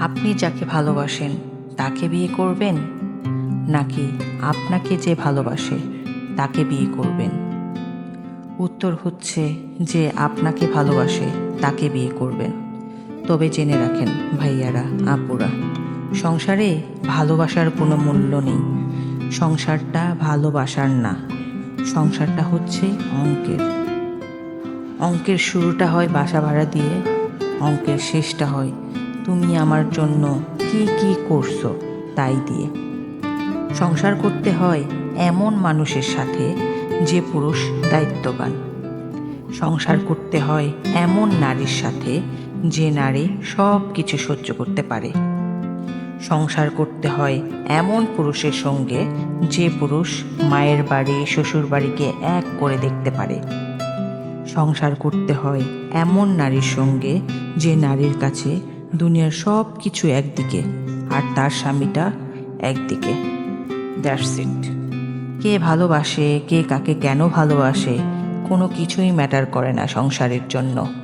আপনি যাকে ভালোবাসেন, তাকে বিয়ে করবেন? নাকি আপনাকে যে ভালোবাসে, তাকে বিয়ে করবেন? উত্তর হচ্ছে যে আপনাকে ভালোবাসে, তাকে বিয়ে করবেন। তবে জেনে রাখেন ভাইয়ারা, আপুরা, সংসারে ভালোবাসার কোনো মূল্য নেই। সংসারটা ভালোবাসার না। সংসারটা হচ্ছে অঙ্কের। অঙ্কের শুরুটা হয় বাসা ভাড়া দিয়ে, অঙ্কের শেষটা হয় তুমি আমার জন্য কি কি করছ তাই দিয়ে। সংসার করতে হয় এমন মানুষের সাথে যে পুরুষ দায়িত্ববান। সংসার করতে হয় এমন নারীর সাথে যে নারী সব কিছু সহ্য করতে পারে। সংসার করতে হয় এমন পুরুষের সঙ্গে যে পুরুষ মায়ের বাড়ি, শ্বশুর বাড়িকে এক করে দেখতে পারে। সংসার করতে হয় এমন নারীর সঙ্গে যে নারীর কাছে দুনিয়ার সব কিছু একদিকে, আর তার স্বামীটা একদিকে। দ্যাটস ইট কে ভালোবাসে, কে কাকে কেন ভালোবাসে, কোনো কিছুই ম্যাটার করে না সংসারের জন্য।